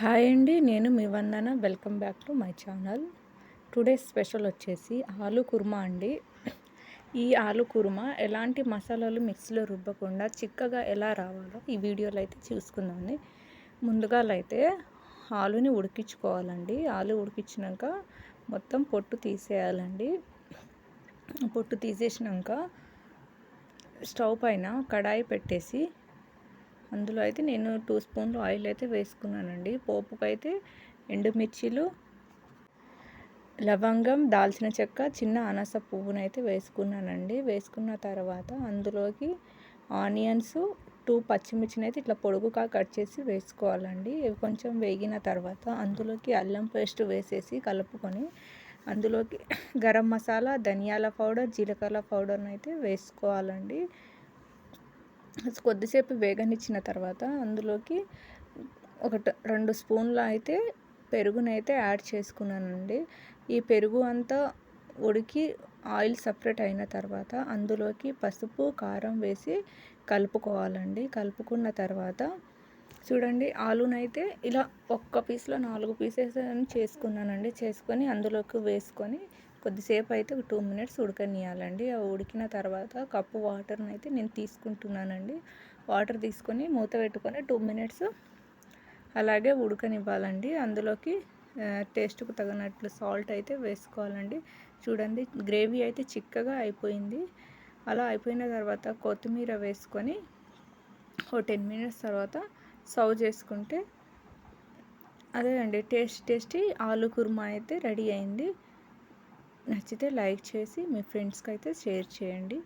Hi అండి నేను మీ Vandana. Welcome back to my channel. Today special వచ్చేసి ఆలు కుర్మా అండి. ఈ ఆలు కుర్మా ఎలాంటి మసాలాలు మిక్సీలో రుబ్బకుండా చిక్కగా ఎలా రావాలో ఈ వీడియోలో అయితే చూసుకుందామండి. ముందుగా అయితే ఆలుని ఉడికించుకోవాలండి. ఆలు ఉడికించినాక మొత్తం పొట్టు తీసేయాలండి. పొట్టు తీసేసినాక స్టవ్ పైన కడాయి పెట్టేసి అందులో అయితే నేను టూ స్పూన్లు ఆయిల్ అయితే వేసుకున్నానండి. పోపుకైతే ఎండుమిర్చీలు లవంగం దాల్చిన చెక్క చిన్న అనస పువ్వునైతే వేసుకున్నానండి. వేసుకున్న తర్వాత అందులోకి ఆనియన్స్ టూ పచ్చిమిర్చిని అయితే ఇట్లా పొడుగుగా కట్ చేసి వేసుకోవాలండి. ఇవి కొంచెం వేగిన తర్వాత అందులోకి అల్లం పేస్ట్ వేసేసి కలుపుకొని అందులోకి గరం మసాలా ధనియాల పౌడర్ జీలకర్ర పౌడర్ని అయితే వేసుకోవాలండి. కొద్దిసేపు వేగనిచ్చిన తర్వాత అందులోకి ఒక రెండు స్పూన్లు అయితే పెరుగునైతే యాడ్ చేసుకున్నానండి. ఈ పెరుగు అంతా ఉడికి ఆయిల్ సపరేట్ అయిన తర్వాత అందులోకి పసుపు కారం వేసి కలుపుకోవాలండి. కలుపుకున్న తర్వాత చూడండి ఆలునైతే ఇలా ఒక్క పీస్లో నాలుగు పీసెస్ చేసుకున్నానండి. చేసుకొని అందులోకి వేసుకొని కొద్దిసేపు అయితే ఒక టూ మినిట్స్ ఉడకనియాలండి ఆ ఉడికిన తర్వాత కప్పు వాటర్ని అయితే నేను తీసుకుంటున్నానండి. వాటర్ తీసుకొని మూత పెట్టుకొని టూ మినిట్స్ అలాగే ఉడకనివ్వాలండి. అందులోకి టేస్ట్కు తగినట్లు సాల్ట్ అయితే వేసుకోవాలండి. చూడండి గ్రేవీ అయితే చిక్కగా అయిపోయింది. అలా అయిపోయిన తర్వాత కొత్తిమీర వేసుకొని ఓ టెన్ మినిట్స్ తర్వాత సర్వ్ చేసుకుంటే అదే అండి టేస్ట్ టేస్టీ ఆలు కుర్మా అయితే రెడీ అయింది. నచ్చితే లైక్ చేసి మీ ఫ్రెండ్స్కి అయితే షేర్ చేయండి.